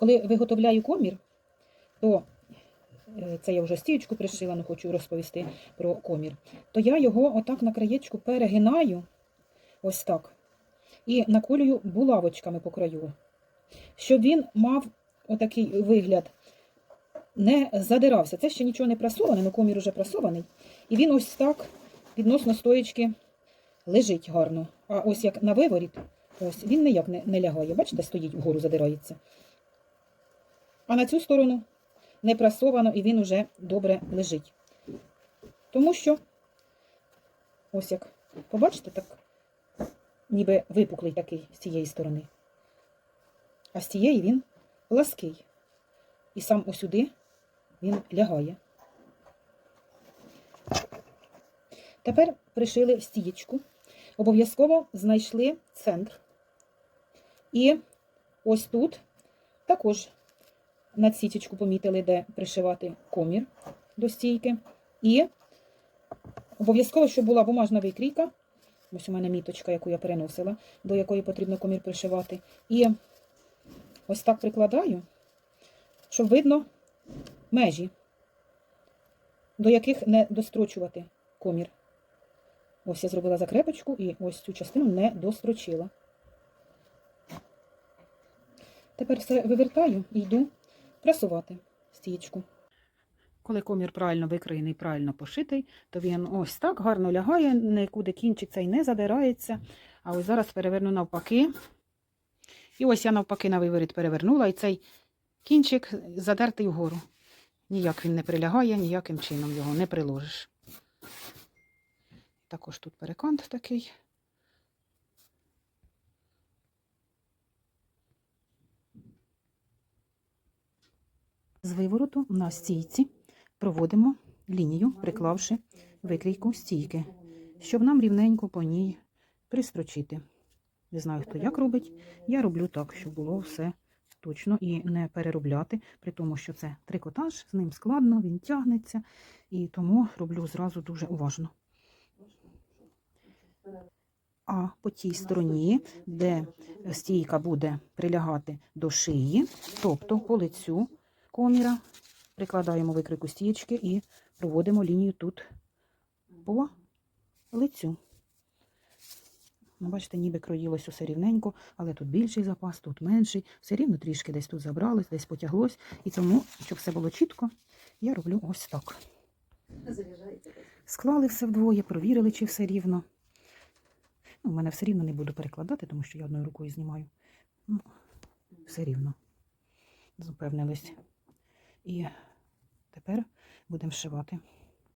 Коли виготовляю комір, то е, це я вже стіючку пришила, але хочу розповісти про комір. То я його отак на краєчку перегинаю, ось так, і наколюю булавочками по краю, щоб він мав отакий вигляд, не задирався. Це ще нічого не прасоване, але комір уже прасований. І він ось так відносно стоєчки лежить гарно. А ось як на виворіт, ось він ніяк не лягає. Бачите, стоїть вгору, задирається. А на цю сторону не прасовано і він уже добре лежить. Тому що, ось як, побачите, так, ніби випуклий такий з цієї сторони. А з цієї він плаский. І сам осюди він лягає. Тепер пришили стієчку. Обов'язково знайшли центр. І ось тут також на сіточку помітили, де пришивати комір до стійки. І обов'язково, щоб була бумажна викрійка. Ось у мене міточка, яку я переносила, до якої потрібно комір пришивати. І ось так прикладаю, щоб видно межі, до яких не дострочувати комір. Ось я зробила закрепочку і ось цю частину не дострочила. Тепер все вивертаю і йду прасувати стічку. Коли комір правильно викроєний, правильно пошитий, то він ось так гарно лягає, нікуди кінчик цей не задирається. А ось зараз переверну навпаки. І ось я навпаки на виворіт перевернула, і цей кінчик задертий вгору. Ніяк він не прилягає, ніяким чином його не приложиш. Також тут перекант такий. З вивороту на стійці проводимо лінію, приклавши викрійку стійки, щоб нам рівненько по ній пристрочити. Не знаю, хто як робить. Я роблю так, щоб було все точно і не переробляти, при тому, що це трикотаж, з ним складно, він тягнеться, і тому роблю зразу дуже уважно. А по тій стороні, де стійка буде прилягати до шиї, тобто по лицю коміра, прикладаємо викрику стієчки і проводимо лінію тут по лицю. Ну, Бачите, ніби кроїлось усе рівненько, але тут більший запас, тут менший. Все рівно трішки десь тут забралось, десь потяглось. І тому, щоб все було чітко, я роблю ось так. Склали все вдвоє, провірили, чи все рівно. Ну, У мене все рівно не буду перекладати, тому що я одною рукою знімаю. Ну, все рівно. Запевнились. І тепер будемо вшивати.